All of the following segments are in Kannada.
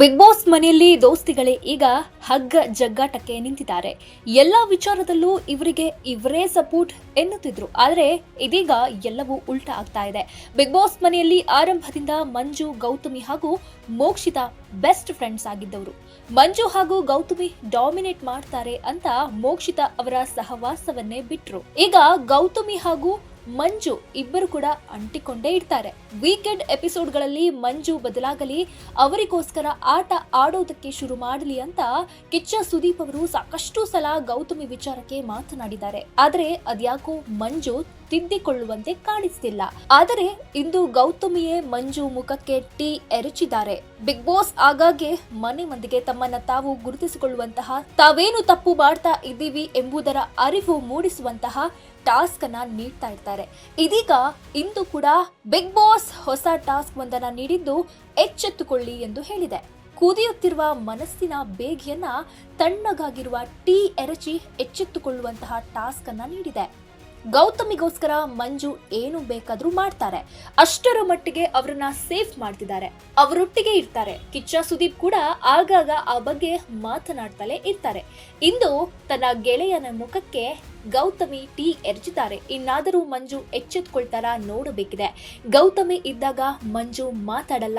ಬಿಗ್ ಬಾಸ್ ಮನೆಯಲ್ಲಿ ದೋಸ್ತಿಗಳೇ ಈಗ ಹಗ್ಗ ಜಗ್ಗಾಟಕ್ಕೆ ನಿಂತಿದ್ದಾರೆ. ಎಲ್ಲ ವಿಚಾರದಲ್ಲೂ ಇವರಿಗೆ ಇವರೇ ಸಪೋರ್ಟ್ ಎನ್ನುತ್ತಿದ್ರು. ಆದರೆ ಇದೀಗ ಎಲ್ಲವೂ ಉಲ್ಟಾ ಆಗ್ತಾ ಇದೆ. ಬಿಗ್ ಬಾಸ್ ಮನೆಯಲ್ಲಿ ಆರಂಭದಿಂದ ಮಂಜು, ಗೌತಮಿ ಹಾಗೂ ಮೋಕ್ಷಿತಾ ಬೆಸ್ಟ್ ಫ್ರೆಂಡ್ಸ್ ಆಗಿದ್ದವರು. ಮಂಜು ಹಾಗೂ ಗೌತಮಿ ಡಾಮಿನೇಟ್ ಮಾಡ್ತಾರೆ ಅಂತ ಮೋಕ್ಷಿತಾ ಅವರ ಸಹವಾಸವನ್ನೇ ಬಿಟ್ರು. ಈಗ ಗೌತಮಿ ಹಾಗೂ ಮಂಜು ಇಬ್ಬರು ಕೂಡ ಅಂಟಿಕೊಂಡೇ ಇರ್ತಾರೆ. ವೀಕೆಂಡ್ ಎಪಿಸೋಡ್ಗಳಲ್ಲಿ ಮಂಜು ಬದಲಾಗಲಿ, ಅವರಿಗೋಸ್ಕರ ಆಟ ಆಡೋದಕ್ಕೆ ಶುರು ಮಾಡಲಿ ಅಂತ ಕಿಚ್ಚ ಸುದೀಪ್ ಅವರು ಸಾಕಷ್ಟು ಸಲ ಗೌತಮಿ ವಿಚಾರಕ್ಕೆ ಮಾತನಾಡಿದ್ದಾರೆ. ಆದರೆ ಅದ್ಯಾಕೋ ಮಂಜು ತಿದ್ದಿಕೊಳ್ಳುವಂತೆ ಕಾಣಿಸ್ತಿಲ್ಲ. ಆದರೆ ಇಂದು ಗೌತಮಿಯೇ ಮಂಜು ಮುಖಕ್ಕೆ ಟೀ ಎರಚಿದ್ದಾರೆ. ಬಿಗ್ ಬಾಸ್ ಆಗಾಗ್ಗೆ ಮನೆ ಮಂದಿಗೆ ತಮ್ಮನ್ನ ತಾವು ಗುರುತಿಸಿಕೊಳ್ಳುವಂತಹ ತಾವೇನು ತಪ್ಪು ಮಾಡ್ತಾ ಇದ್ದೀವಿ ಎಂಬುದರ ಅರಿವು ಮೂಡಿಸುವಂತಹ ಟಾಸ್ಕ್ ಅನ್ನ ನೀಡ್ತಾ ಇರ್ತಾರೆ. ಇದೀಗ ಇಂದು ಕೂಡ ಬಿಗ್ ಬಾಸ್ ಹೊಸ ಟಾಸ್ಕ್ ಒಂದನ್ನ ನೀಡಿದ್ದು ಎಚ್ಚೆತ್ತುಕೊಳ್ಳಿ ಎಂದು ಹೇಳಿದೆ. ಕುದಿಯುತ್ತಿರುವ ಮನಸ್ಸಿನ ಬೇಗಿಯನ್ನ ತಣ್ಣಗಾಗಿರುವ ಟೀ ಎರಚಿ ಎಚ್ಚೆತ್ತುಕೊಳ್ಳುವಂತಹ ಟಾಸ್ಕ್ ಅನ್ನ ನೀಡಿದೆ. ಗೌತಮಿಗೋಸ್ಕರ ಮಂಜು ಏನು ಬೇಕಾದ್ರೂ ಮಾಡ್ತಾರೆ. ಅಷ್ಟರ ಮಟ್ಟಿಗೆ ಅವರನ್ನ ಸೇಫ್ ಮಾಡ್ತಿದ್ದಾರೆ. ಅವರೊಟ್ಟಿಗೆ ಇರ್ತಾರೆ. ಕಿಚ್ಚ ಸುದೀಪ್ ಕೂಡ ಆಗಾಗ ಆ ಬಗ್ಗೆ ಮಾತನಾಡ್ತಲೇ ಇರ್ತಾರೆ. ಇಂದು ತನ್ನ ಗೆಳೆಯನ ಮುಖಕ್ಕೆ ಗೌತಮಿ ಟೀ ಎರಚಿದ್ದಾರೆ ಇನ್ನಾದರೂ ಮಂಜು ಎಚ್ಚೆತ್ಕೊಳ್ತಾರ ನೋಡಬೇಕಿದೆ. ಗೌತಮಿ ಇದ್ದಾಗ ಮಂಜು ಮಾತಾಡಲ್ಲ.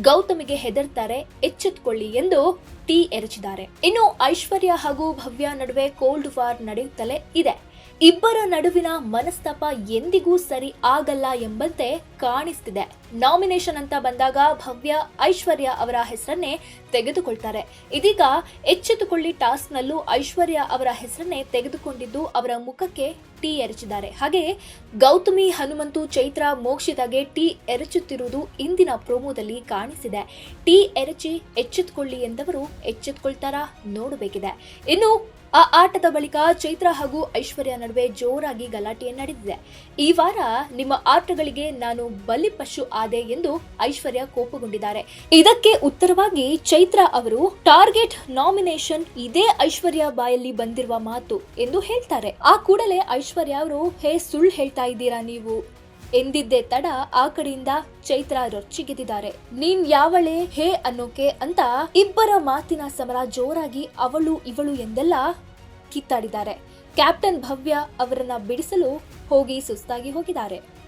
ಗೌತಮಿಗೆ ಹೆದರ್ತಾರೆ, ಎಚ್ಚೆತ್ಕೊಳ್ಳಿ ಎಂದು ಟೀ ಎರಚಿದ್ದಾರೆ ಇನ್ನು ಐಶ್ವರ್ಯ ಹಾಗೂ ಭವ್ಯ ನಡುವೆ ಕೋಲ್ಡ್ ವಾರ್ ನಡೆಯುತ್ತಲೇ ಇದೆ. ಇಬ್ಬರ ನಡುವಿನ ಮನಸ್ತಾಪ ಎಂದಿಗೂ ಸರಿ ಆಗಲ್ಲ ಎಂಬಂತೆ ಕಾಣಿಸ್ತಿದೆ. ನಾಮಿನೇಷನ್ ಅಂತ ಬಂದಾಗ ಭವ್ಯ, ಐಶ್ವರ್ಯ ಅವರ ಹೆಸರನ್ನೇ ತೆಗೆದುಕೊಳ್ತಾರೆ. ಇದೀಗ ಎಚ್ಚೆತ್ತುಕೊಳ್ಳಿ ಟಾಸ್ಕ್ನಲ್ಲೂ ಐಶ್ವರ್ಯ ಅವರ ಹೆಸರನ್ನೇ ತೆಗೆದುಕೊಂಡಿದ್ದು ಅವರ ಮುಖಕ್ಕೆ ಟೀ ಎರಚಿದ್ದಾರೆ. ಹಾಗೆ ಗೌತಮಿ, ಹನುಮಂತು, ಚೈತ್ರ, ಮೋಕ್ಷಿತಾಗೆ ಟೀ ಎರಚುತ್ತಿರುವುದು ಇಂದಿನ ಪ್ರೋಮೋದಲ್ಲಿ ಕಾಣಿಸಿದೆ. ಟೀ ಎರಚಿ ಎಚ್ಚೆತ್ತುಕೊಳ್ಳಿ ಎಂದವರು ಎಚ್ಚೆತ್ತುಕೊಳ್ತಾರಾ ನೋಡಬೇಕಿದೆ. ಇನ್ನು ಆ ಆಟದ ಬಳಿಕ ಚೈತ್ರ ಹಾಗೂ ಐಶ್ವರ್ಯ ನಡುವೆ ಜೋರಾಗಿ ಗಲಾಟೆ ನಡೆದಿದೆ. ಈ ವಾರ ನಿಮ್ಮ ಆಟಗಳಿಗೆ ನಾನು ಬಲಿಪಶು ಆದೆ ಎಂದು ಐಶ್ವರ್ಯ ಕೋಪಗೊಂಡಿದ್ದಾರೆ. ಇದಕ್ಕೆ ಉತ್ತರವಾಗಿ ಚೈತ್ರ ಅವರು, ಟಾರ್ಗೆಟ್ ನಾಮಿನೇಷನ್ ಇದೇ ಐಶ್ವರ್ಯ ಬಾಯಲ್ಲಿ ಬಂದಿರುವ ಮಾತು ಎಂದು ಹೇಳ್ತಾರೆ. ಆ ಕೂಡಲೇ ಐಶ್ವರ್ಯ ಅವರು, ಹೇ ಸುಳ್ಳು ಹೇಳ್ತಾ ಇದ್ದೀರಾ ನೀವು? ಎಂದಿದ್ದೆ ತಡ ಆ ಕಡೆಯಿಂದ ಚೈತ್ರ ರೊಚ್ಚಿಗೆದಿದ್ದಾರೆ ನೀನ್ ಯಾವಳೆ ಹೇ ಅನ್ನೋಕೆ ಅಂತ ಇಬ್ಬರ ಮಾತಿನ ಸಮರ ಜೋರಾಗಿ ಅವಳು ಇವಳು ಎಂದೆಲ್ಲ ಕಿತ್ತಾಡಿದ್ದಾರೆ. ಕ್ಯಾಪ್ಟನ್ ಭವ್ಯ ಅವರನ್ನ ಬಿಡಿಸಲು ಹೋಗಿ ಸುಸ್ತಾಗಿ ಹೋಗಿದ್ದಾರೆ.